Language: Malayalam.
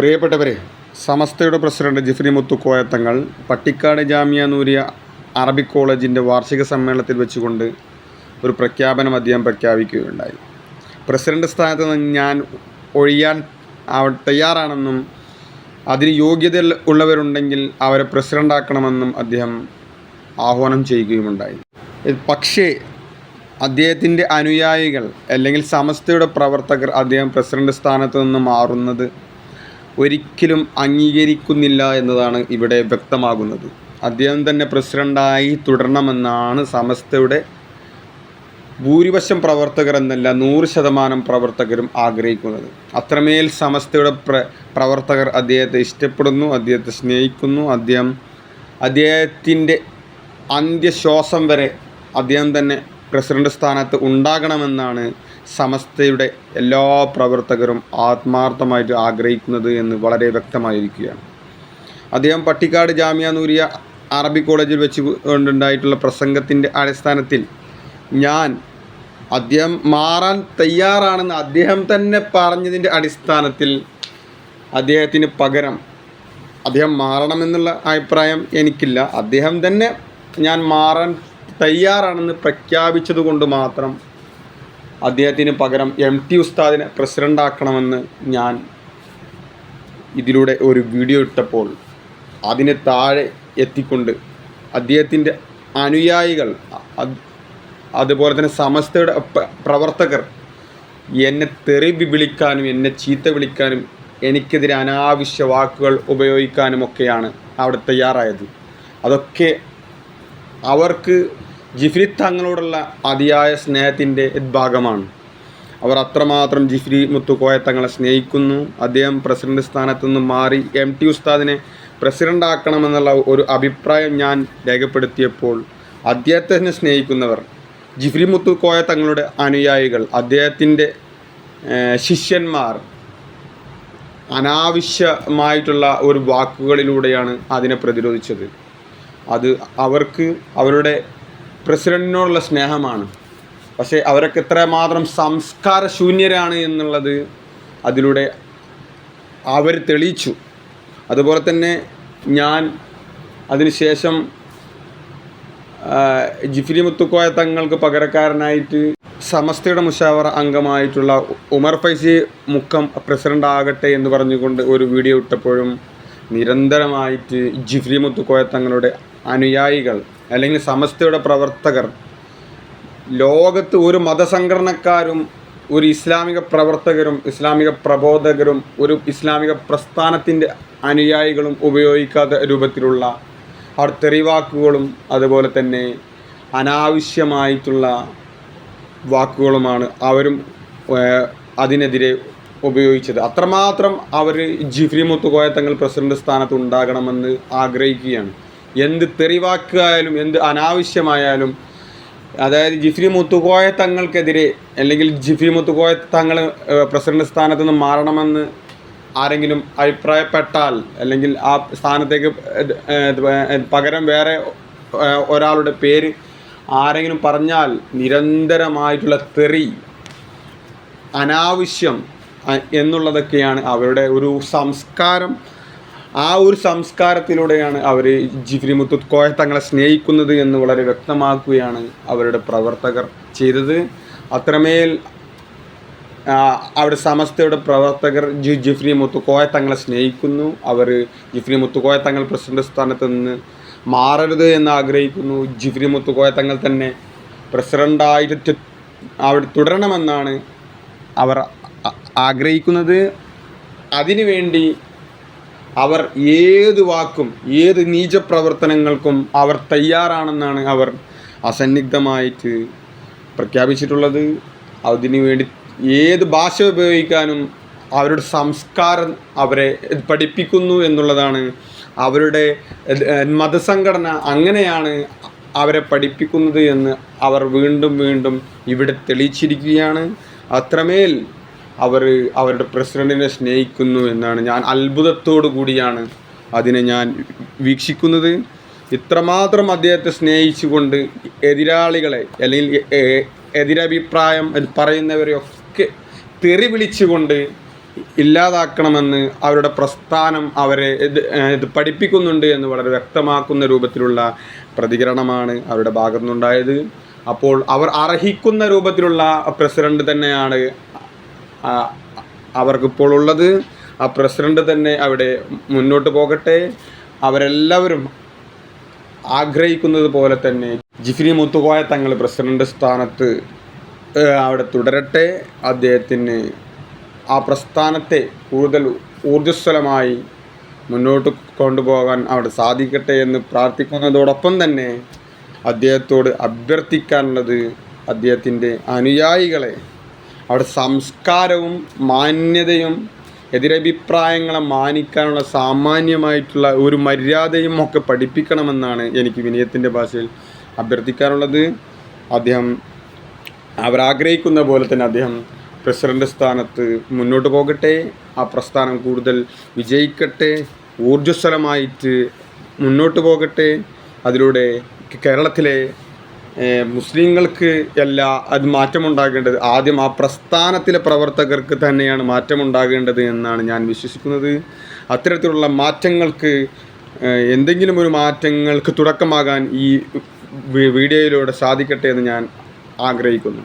പ്രിയപ്പെട്ടവരെ സമസ്തയുടെ പ്രസിഡന്റ് ജിഫ്രി മുത്തുക്കോയത്തങ്ങൾ പട്ടിക്കാട് ജാമിയ നൂരിയ അറബിക് കോളേജിന്റെ വാർഷിക സമ്മേളനത്തിൽ വെച്ചുകൊണ്ട് ഒരു പ്രഖ്യാപനം അദ്ദേഹം പ്രഖ്യാപിക്കുകയുണ്ടായി. പ്രസിഡന്റ് സ്ഥാനത്ത് നിന്ന് ഞാൻ ഒഴിയാൻ തയ്യാറാണെന്നും അതിന് യോഗ്യത ഉള്ളവരുണ്ടെങ്കിൽ അവരെ പ്രസിഡന്റാക്കണമെന്നും അദ്ദേഹം ആഹ്വാനം ചെയ്യുകയുമുണ്ടായി. പക്ഷേ അദ്ദേഹത്തിന്റെ അനുയായികൾ അല്ലെങ്കിൽ സമസ്തയുടെ പ്രവർത്തകർ അദ്ദേഹം പ്രസിഡന്റ് സ്ഥാനത്ത് നിന്ന് മാറുന്നത് ഒരിക്കലും അംഗീകരിക്കുന്നില്ല എന്നതാണ് ഇവിടെ വ്യക്തമാകുന്നത്. അദ്ദേഹം തന്നെ പ്രസിഡന്റായി തുടരണമെന്നാണ് സമസ്തയുടെ ഭൂരിപക്ഷം പ്രവർത്തകർ എന്നല്ല നൂറ് ശതമാനം പ്രവർത്തകരും ആഗ്രഹിക്കുന്നത്. അത്രമേൽ സമസ്തയുടെ പ്ര പ്രവർത്തകർ അദ്ദേഹത്തെ ഇഷ്ടപ്പെടുന്നു അദ്ദേഹത്തെ സ്നേഹിക്കുന്നു. അദ്ദേഹം അദ്ദേഹത്തിന്റെ അന്ത്യശ്വാസം വരെ അദ്ദേഹം തന്നെ പ്രസിഡന്റ് സ്ഥാനത്ത് ഉണ്ടാകണമെന്നാണ് സമസ്തയുടെ എല്ലാ പ്രവർത്തകരും ആത്മാർത്ഥമായിട്ട് ആഗ്രഹിക്കുന്നത് എന്ന് വളരെ വ്യക്തമായിരിക്കുകയാണ്. അദ്ദേഹം പട്ടിക്കാട് ജാമ്യ നൂരിയ അറബി കോളേജിൽ വെച്ച് കൊണ്ടുണ്ടായിട്ടുള്ള പ്രസംഗത്തിന്റെ അടിസ്ഥാനത്തിൽ ഞാൻ അദ്ദേഹം മാറാൻ തയ്യാറാണെന്ന് അദ്ദേഹം തന്നെ പറഞ്ഞതിന്റെ അടിസ്ഥാനത്തിൽ അദ്ദേഹത്തിന് പകരം അദ്ദേഹം മാറണമെന്നുള്ള അഭിപ്രായം എനിക്കില്ല. അദ്ദേഹം തന്നെ ഞാൻ മാറാൻ തയ്യാറാണെന്ന് പ്രഖ്യാപിച്ചതുകൊണ്ട് മാത്രം അദ്ദേഹത്തിന് പകരം എം ടി ഉസ്താദിനെ പ്രസിഡന്റ് ആക്കണമെന്ന് ഞാൻ ഇതിലൂടെ ഒരു വീഡിയോ ഇട്ടപ്പോൾ അതിന് താഴെ എത്തിക്കൊണ്ട് അദ്ദേഹത്തിന്റെ അനുയായികൾ അതുപോലെ തന്നെ സമസ്തയുടെ പ്രവർത്തകർ എന്നെ തെറിവി വിളിക്കാനും എന്നെ ചീത്ത വിളിക്കാനും എനിക്കെതിരെ അനാവശ്യ വാക്കുകൾ ഉപയോഗിക്കാനുമൊക്കെയാണ് അവിടെ തയ്യാറായത്. അതൊക്കെ അവർക്ക് ജിഫ്രി തങ്ങളോടുള്ള അതിയായ സ്നേഹത്തിന്റെ ഭാഗമാണ്. അവർ അത്രമാത്രം ജിഫ്രി മുത്തുക്കോയ തങ്ങളെ സ്നേഹിക്കുന്നു. അദ്ദേഹം പ്രസിഡന്റ് സ്ഥാനത്തു നിന്ന് മാറി എം ടി ഉസ്താദിനെ പ്രസിഡന്റ് ആക്കണമെന്നുള്ള ഒരു അഭിപ്രായം ഞാൻ രേഖപ്പെടുത്തിയപ്പോൾ അദ്ദേഹത്തിനെ സ്നേഹിക്കുന്നവർ ജിഫ്രി മുത്തുക്കോയ തങ്ങളുടെ അനുയായികൾ അദ്ദേഹത്തിന്റെ ശിഷ്യന്മാർ അനാവശ്യമായിട്ടുള്ള ഒരു വാക്കുകളിലൂടെയാണ് അതിനെ പ്രതിരോധിച്ചത്. അത് അവർക്ക് അവരുടെ പ്രസിഡന്റിനോടുള്ള സ്നേഹമാണ്. പക്ഷേ അവരൊക്കെ എത്രമാത്രം സംസ്കാര ശൂന്യരാണ് എന്നുള്ളത് അതിലൂടെ അവർ തെളിയിച്ചു. അതുപോലെ തന്നെ ഞാൻ അതിനുശേഷം ജിഫിലി മുത്തുക്കോയ തങ്ങൾക്ക് പകരക്കാരനായിട്ട് സമസ്തയുടെ മുഷാവറ അംഗമായിട്ടുള്ള ഉമർ ഫൈസി മുക്കം പ്രസിഡന്റ് ആകട്ടെ എന്ന് പറഞ്ഞുകൊണ്ട് ഒരു വീഡിയോ ഇട്ടപ്പോഴും നിരന്തരമായിട്ട് ജിഫ്രി മുത്തുക്കോയ തങ്ങളുടെ അനുയായികൾ അല്ലെങ്കിൽ സമസ്തയുടെ പ്രവർത്തകർ ലോകത്ത് ഒരു മതസംഘടനക്കാരും ഒരു ഇസ്ലാമിക പ്രവർത്തകരും ഇസ്ലാമിക പ്രബോധകരും ഒരു ഇസ്ലാമിക പ്രസ്ഥാനത്തിന്റെ അനുയായികളും ഉപയോഗിക്കാത്ത രൂപത്തിലുള്ള അവർ തെറിവാക്കുകളും അതുപോലെ തന്നെ അനാവശ്യമായിട്ടുള്ള വാക്കുകളുമാണ് അവരും അതിനെതിരെ ഉപയോഗിച്ചത്. അത്രമാത്രം അവർ ജിഫ്രി മുത്തുകോയ തങ്ങൾ പ്രസിഡന്റ് സ്ഥാനത്ത് ഉണ്ടാകണമെന്ന് ആഗ്രഹിക്കുകയാണ്. എന്ത് തെറിവാക്കായാലും എന്ത് അനാവശ്യമായാലും അതായത് ജിഫ്രി മുത്തുകോയ തങ്ങൾക്കെതിരെ അല്ലെങ്കിൽ ജിഫ്രി മുത്തുകോയ തങ്ങൾ പ്രസിഡന്റ് സ്ഥാനത്ത് നിന്ന് മാറണമെന്ന് ആരെങ്കിലും അഭിപ്രായപ്പെട്ടാൽ അല്ലെങ്കിൽ ആ സ്ഥാനത്തേക്ക് പകരം വേറെ ഒരാളുടെ പേര് ആരെങ്കിലും പറഞ്ഞാൽ നിരന്തരമായിട്ടുള്ള തെറി അനാവശ്യം എന്നുള്ളതൊക്കെയാണ് അവരുടെ ഒരു സംസ്കാരം. ആ ഒരു സംസ്കാരത്തിലൂടെയാണ് അവർ ജിഫ്രി മുത്തു കോയ തങ്ങളെ സ്നേഹിക്കുന്നത് എന്ന് വളരെ വ്യക്തമാക്കുകയാണ് അവരുടെ പ്രവർത്തകർ ചെയ്തത്. അത്രമേൽ അവിടെ സമസ്തയുടെ പ്രവർത്തകർ ജി ജിഫ്രി മുത്തുക്കോയ തങ്ങളെ സ്നേഹിക്കുന്നു. അവർ ജിഫ്രി മുത്തുക്കോയ തങ്ങൾ പ്രസിഡന്റ് സ്ഥാനത്ത് നിന്ന് മാറരുത് എന്ന് ആഗ്രഹിക്കുന്നു. ജിഫ്രി മുത്തുക്കോയ തങ്ങൾ തന്നെ പ്രസിഡന്റായിട്ട് അവിടെ തുടരണമെന്നാണ് അവർ ആഗ്രഹിക്കുന്നത്. അതിനുവേണ്ടി അവർ ഏത് വാക്കും ഏത് നീചപ്രവർത്തനങ്ങൾക്കും അവർ തയ്യാറാണെന്നാണ് അവർ അസന്നിഗ്ധമായിട്ട് പ്രഖ്യാപിച്ചിട്ടുള്ളത്. അതിനു വേണ്ടി ഏത് ഭാഷ ഉപയോഗിക്കാനും അവരുടെ സംസ്കാരം അവരെ പഠിപ്പിക്കുന്നു എന്നുള്ളതാണ്. അവരുടെ മതസംഘടന അങ്ങനെയാണ് അവരെ പഠിപ്പിക്കുന്നത് എന്ന് അവർ വീണ്ടും വീണ്ടും ഇവിടെ തെളിയിച്ചിരിക്കുകയാണ്. അത്രമേൽ അവർ അവരുടെ പ്രസിഡന്റിനെ സ്നേഹിക്കുന്നു എന്നാണ്. ഞാൻ അത്ഭുതത്തോടു കൂടിയാണ് അതിനെ ഞാൻ വീക്ഷിക്കുന്നത്. ഇത്രമാത്രം അദ്ദേഹത്തെ സ്നേഹിച്ചുകൊണ്ട് എതിരാളികളെ അല്ലെങ്കിൽ എതിരഭിപ്രായം പറയുന്നവരെയൊക്കെ തെറി വിളിച്ചുകൊണ്ട് ഇല്ലാതാക്കണമെന്ന് അവരുടെ പ്രസ്ഥാനം അവരെ ഇത് പഠിപ്പിക്കുന്നുണ്ട് എന്ന് വളരെ വ്യക്തമാക്കുന്ന രൂപത്തിലുള്ള പ്രതികരണമാണ് അവരുടെ ഭാഗത്തുനിന്നുണ്ടായത്. അപ്പോൾ അവർ അർഹിക്കുന്ന രൂപത്തിലുള്ള പ്രസിഡന്റ് തന്നെയാണ് അവർക്കിപ്പോൾ ഉള്ളത് ആ പ്രസിഡന്റ് തന്നെ അവിടെ മുന്നോട്ട് പോകട്ടെ. അവരെല്ലാവരും ആഗ്രഹിക്കുന്നത് പോലെ തന്നെ ജിഫിനി മുത്തുകോയ തങ്ങൾ പ്രസിഡന്റ് സ്ഥാനത്ത് അവിടെ തുടരട്ടെ. അദ്ദേഹത്തിന് ആ പ്രസ്ഥാനത്തെ കൂടുതൽ ഊർജസ്വലമായി മുന്നോട്ട് കൊണ്ടുപോകാൻ അവിടെ സാധിക്കട്ടെ എന്ന് പ്രാർത്ഥിക്കുന്നതോടൊപ്പം തന്നെ അദ്ദേഹത്തോട് അഭ്യർത്ഥിക്കാനുള്ളത് അദ്ദേഹത്തിന്റെ അനുയായികളെ അവിടെ സംസ്കാരവും മാന്യതയും എതിരഭിപ്രായങ്ങളെ മാനിക്കാനുള്ള സാമാന്യമായിട്ടുള്ള ഒരു മര്യാദയും ഒക്കെ പഠിപ്പിക്കണമെന്നാണ് എനിക്ക് വിനയത്തിന്റെ ഭാഷയിൽ അഭ്യർത്ഥിക്കാനുള്ളത്. അദ്ദേഹം അവരാഗ്രഹിക്കുന്ന പോലെ തന്നെ അദ്ദേഹം പ്രസിഡന്റ് സ്ഥാനത്ത് മുന്നോട്ട് പോകട്ടെ ആ പ്രസ്ഥാനം കൂടുതൽ വിജയിക്കട്ടെ ഊർജസ്വലമായിട്ട് മുന്നോട്ട് പോകട്ടെ. അതിലൂടെ കേരളത്തിലെ മുസ്ലിങ്ങൾക്ക് അല്ല അത് മാറ്റമുണ്ടാകേണ്ടത്. ആദ്യം ആ പ്രസ്ഥാനത്തിലെ പ്രവർത്തകർക്ക് തന്നെയാണ് മാറ്റമുണ്ടാകേണ്ടത് എന്നാണ് ഞാൻ വിശ്വസിക്കുന്നത്. അത്തരത്തിലുള്ള മാറ്റങ്ങൾക്ക് എന്തെങ്കിലും ഒരു മാറ്റങ്ങൾക്ക് തുടക്കമാകാൻ ഈ വീഡിയോയിലൂടെ സാധിക്കട്ടെ എന്ന് ഞാൻ ആഗ്രഹിക്കുന്നു.